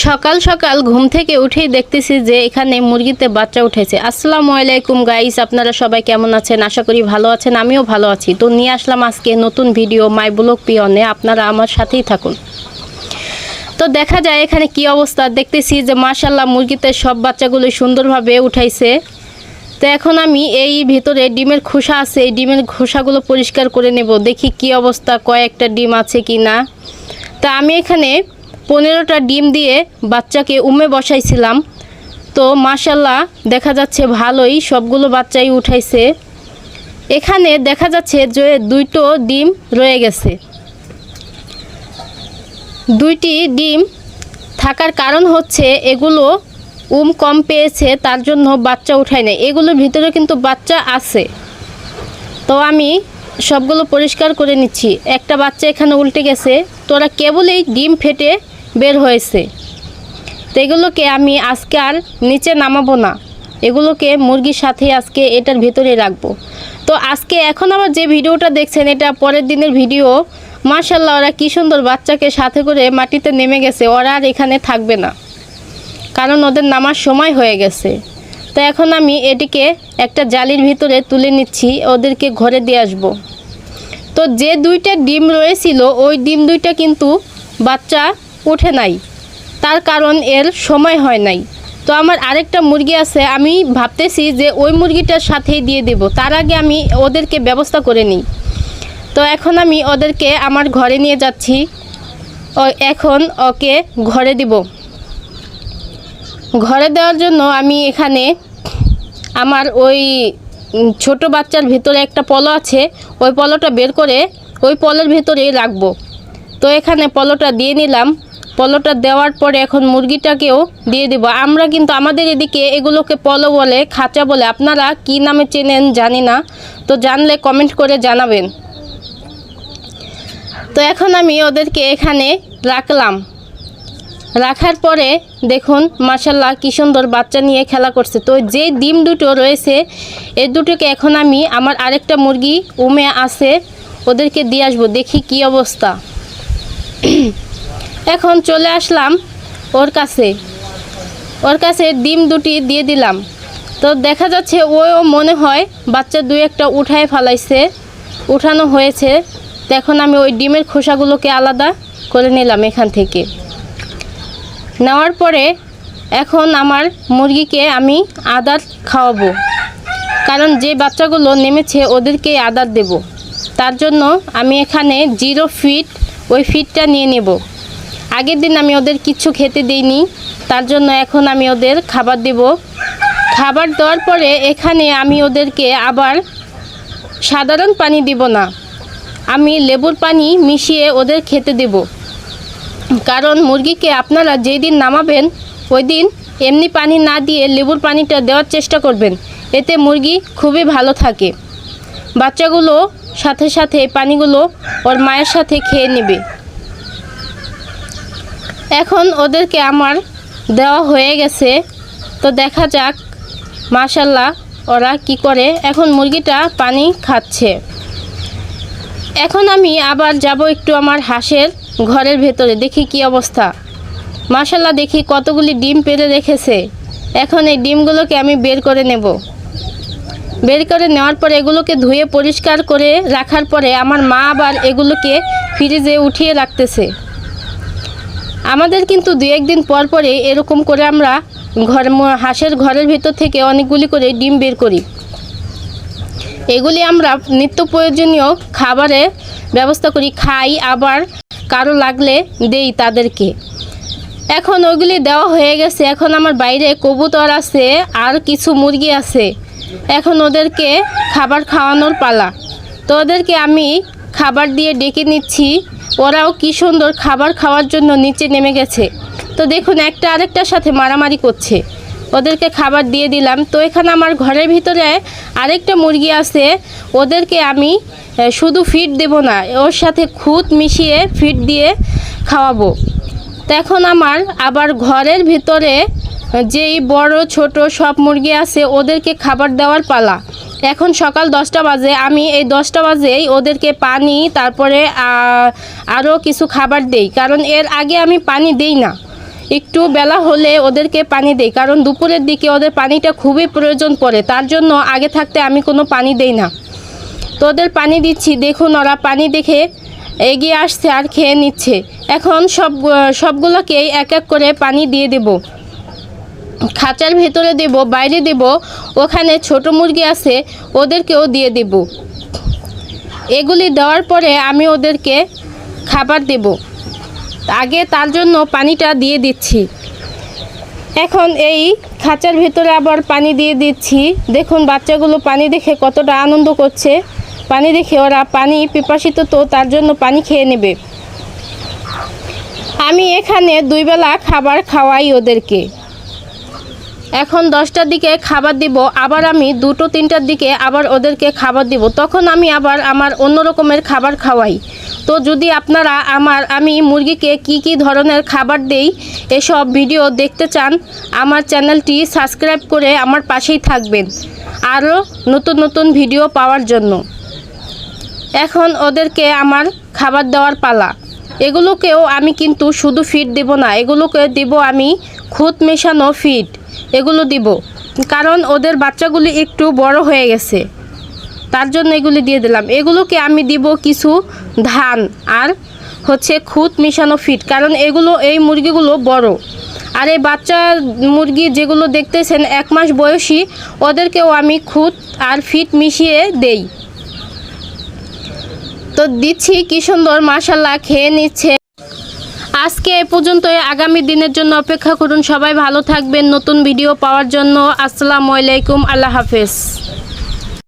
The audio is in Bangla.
সকাল সকাল ঘুম থেকে উঠেই দেখতেছি যে এখানে মুরগিতে বাচ্চা উঠেছে। আসসালামু আলাইকুম গাইস আপনারা সবাই কেমন আছেন? আশা করি ভালো আছেন, আমিও ভালো আছি। তো নিয়ে আসলাম আজকে নতুন ভিডিও মাই ব্লগ পিয়নে আপনারা আমার সাথেই থাকুন। তো দেখা যায় এখানে কি অবস্থা। দেখতেছি যে মাশাল্লাহ মুরগিতে সব বাচ্চাগুলো সুন্দরভাবে উঠাইছে। তো এখন আমি এই ভিতরে ডিমের খোসা আছে, এই ডিমের খোসাগুলো পরিষ্কার করে নেব। দেখি কি অবস্থা, কয়েকটা ডিম আছে কি না তা আমি এখানে পনেরোটা ডিম দিয়ে বাচ্চাকে উমে বসাইছিলাম। তো মাশাল্লাহ দেখা যাচ্ছে ভালোই সবগুলো বাচ্চাই উঠাইছে। এখানে দেখা যাচ্ছে যে দুইটো ডিম রয়ে গেছে। দুইটি ডিম থাকার কারণ হচ্ছে এগুলো উম কম পেয়েছে, তার জন্য বাচ্চা উঠায় না এগুলোর ভিতরে কিন্তু বাচ্চা আছে। তো আমি সবগুলো পরিষ্কার করে নিচ্ছি। একটা বাচ্চা এখানে উল্টে গেছে। তোরা কেবলই ডিম ফেটে বের হয়েছে। তো এগুলোকে আমি আজকে আর নিচে নামাবো না। এগুলোকে মুরগির সাথে আজকে এটার ভেতরে রাখব। তো আজকে এখন আমার যে ভিডিওটা দেখছেন, এটা পরের দিনের ভিডিও। মার্শাল্লাহ ওরা কী সুন্দর বাচ্চাকে সাথে করে মাটিতে নেমে গেছে। ওরা আর এখানে থাকবে না। কারণ ওদের নামার সময় হয়ে গেছে। তো এখন আমি এটিকে একটা জালির ভিতরে তুলে নিচ্ছি, ওদেরকে ঘরে দিয়ে আসব। তো যে দুইটা ডিম রয়েছিল, ওই ডিম দুইটা কিন্তু বাচ্চা ওঠে নাই। তার কারণ এর সময় হয় নাই। তো আমার আরেকটা মুরগি আছে, আমি ভাবতেছি যে ওই মুরগিটার সাথেই দিয়ে দেব। তার আগে আমি ওদেরকে ব্যবস্থা করে নিই। তো এখন আমি ওদেরকে আমার ঘরে নিয়ে যাচ্ছি। ও, এখন ওকে ঘরে দিব। ঘরে দেওয়ার জন্য আমি এখানে আমার ওই ছোট বাচ্চার ভিতরে একটা পলো আছে। ওই পলোটা বের করে ওই পলোর ভিতরেই রাখব। তো এখানে পলোটা দিয়ে নিলাম। পলোটা দেওয়ার পরে এখন মুরগিটাকেও দিয়ে দিব। আমরা কিন্তু আমাদের এদিকে এগুলোকে পলো বলে, খাঁচা বলে, আপনারা কি নামে চেনেন জানি না, তো জানলে কমেন্ট করে জানাবেন। তো এখন আমি ওদেরকে এখানে রাখলাম। রাখার পরে দেখুন মার্শাল্লাহ কী সুন্দর বাচ্চা নিয়ে খেলা করছে। তো যে ডিম দুটো রয়েছে এই দুটোকে এখন আমি আমার আরেকটা মুরগি উমে আছে, ওদেরকে দিয়ে আসব, দেখি কি অবস্থা। এখন চলে আসলাম ওর কাছে। ওর কাছে ডিম দুটি দিয়ে দিলাম। তো দেখা যাচ্ছে ওও মনে হয় বাচ্চা দুই একটা উঠায় ফালাইছে, উঠানো হয়েছে। তো এখন আমি ওই ডিমের খোসাগুলোকে আলাদা করে নিলাম এখান থেকে। নেওয়ার পরে এখন আমার মুরগিকে আমি আদার খাওয়াবো। কারণ যে বাচ্চাগুলো নেমেছে ওদেরকে আদার দেব। তার জন্য আমি এখানে জিরো ফিট ওই ফিটটা নিয়ে নেব। আগের দিন আমি ওদের কিচ্ছু খেতে দিইনি, তার জন্য এখন আমি ওদের খাবার দেব। খাবার দেওয়ার পরে এখানে আমি ওদেরকে আবার সাধারণ পানি দিব না, আমি লেবুর পানি মিশিয়ে ওদের খেতে দেবো। কারণ মুরগিকে আপনারা যেই দিন নামাবেন ওই দিন এমনি পানি না দিয়ে লেবুর পানিটা দেওয়ার চেষ্টা করবেন, এতে মুরগি খুবই ভালো থাকে। বাচ্চাগুলো সাথে সাথে পানিগুলো ওর মায়ের সাথে খেয়ে নেবে। এখন ওদেরকে আমার দেওয়া হয়ে গেছে। তো দেখা যাক, মাশাল্লাহ, ওরা কি করে। এখন মুরগিটা পানি খাচ্ছে। এখন আমি আবার যাব একটু আমার হাঁসের ঘরের ভেতরে, দেখি কি অবস্থা। মাশাল্লাহ, দেখি কতগুলি ডিম পেরে রেখেছে। এখন এই ডিমগুলোকে আমি বের করে নেব। বের করে নেওয়ার পরে এগুলোকে ধুয়ে পরিষ্কার করে রাখার পরে আমার মা আবার এগুলোকে ফ্রিজে উঠিয়ে রাখতেছে। আমাদের কিন্তু দু একদিন পর পরে এরকম করে আমরা ঘর হাঁসের ঘরের ভিতর থেকে অনেকগুলি করে ডিম বের করি। এগুলি আমরা নিত্য প্রয়োজনীয় খাবারে ব্যবস্থা করি, খাই, আবার কারও লাগলে দেই তাদেরকে। এখন ওইগুলি দেওয়া হয়ে গেছে, এখন আমার বাইরে কবুতর আছে, আর কিছু মুরগি আছে। এখন ওদেরকে খাবার খাওয়ানোর পালা। তো ওদেরকে আমি খাবার দিয়ে ডেকে নিচ্ছি। ওরাও কি সুন্দর খাবার খাওয়ার জন্য নিচে নেমে গেছে। তো দেখুন, একটা আরেকটার সাথে মারামারি করছে। ওদেরকে খাবার দিয়ে দিলাম। তো এখানে আমার ঘরের ভিতরে আরেকটা মুরগি আছে। ওদেরকে আমি শুধু ফিড দেব না, ওর সাথে খুদ মিশিয়ে ফিড দিয়ে খাওয়াবো। তো এখন আমার, আবার ঘরের ভিতরে যেই বড়, ছোট সব মুরগি আছে, ওদেরকে খাবার দেওয়ার পালা। এখন সকাল দশটা বাজে, আমি এই দশটা বাজেই ওদেরকে পানি, তারপরে আরও কিছু খাবার দেই। কারণ এর আগে আমি পানি দেই না। একটু বেলা হলে ওদেরকে পানি দেই। কারণ দুপুরের দিকে ওদের পানিটা খুবই প্রয়োজন পড়ে। তার জন্য আগে থাকতে আমি কোনো পানি দেই না। তো ওদের পানি দিচ্ছি। দেখুন, ওরা পানি দেখে এগিয়ে আসছে আর খেয়ে নিচ্ছে। এখন সব সবগুলোকেই এক এক করে পানি দিয়ে দেব। খাঁচার ভেতরে দেব, বাইরে দেব, ওখানে ছোট মুরগি আছে, ওদেরকেও দিয়ে দেব। এগুলি দেওয়ার পরে আমি ওদেরকে খাবার দেব। আগে তার জন্য পানিটা দিয়ে দিচ্ছি। এখন এই খাঁচার ভেতরে আবার পানি দিয়ে দিচ্ছি। দেখুন, বাচ্চাগুলো পানি দেখে কতটা আনন্দ করছে। পানি দেখে ওরা পানি পিপাসিত তো, তার জন্য পানি খেয়ে নেবে। আমি এখানে দুইবেলা খাবার খাওয়াই ওদেরকে। এখন দশটার দিকে খাবার দিব, আবার আমি দুটো, তিনটার দিকে আবার ওদেরকে খাবার দিব। তখন আমি আবার আমার অন্য রকমের খাবার খাওয়াই। তো যদি আপনারা আমার, আমি মুরগিকে কি কি ধরনের খাবার দেই, এসব ভিডিও দেখতে চান, আমার চ্যানেলটি সাবস্ক্রাইব করে আমার পাশেই থাকবেন। আরও নতুন নতুন ভিডিও পাওয়ার জন্য। এখন ওদেরকে আমার খাবার দেওয়ার পালা। এগুলোকেও আমি কিন্তু শুধু ফিড দেব না, এগুলোকে দিব আমি খুদ মেশানো ফিড এগুলো দিব। কারণ ওদের বাচ্চাগুলি একটু বড় হয়ে গেছে। তার জন্য এগুলি দিয়ে দিলাম। এগুলোকে আমি দিব কিছু ধান আর হচ্ছে খুঁত মিশানো ফিড। কারণ এগুলো, এই মুরগিগুলো বড়। আর এই বাচ্চা মুরগি যেগুলো দেখতেছেন, এক মাস বয়সী, ওদেরকেও আমি খুঁত আর ফিট মিশিয়ে দেই। তো দিচ্ছি কি সুন্দর মাশাল্লাহ খেয়ে নিচ্ছে। আজকে এ পর্যন্তই। আগামী দিনের জন্য অপেক্ষা করুন। সবাই ভালো থাকবেন। নতুন ভিডিও পাওয়ার জন্য আসসালামু আলাইকুম। আল্লাহ হাফেজ।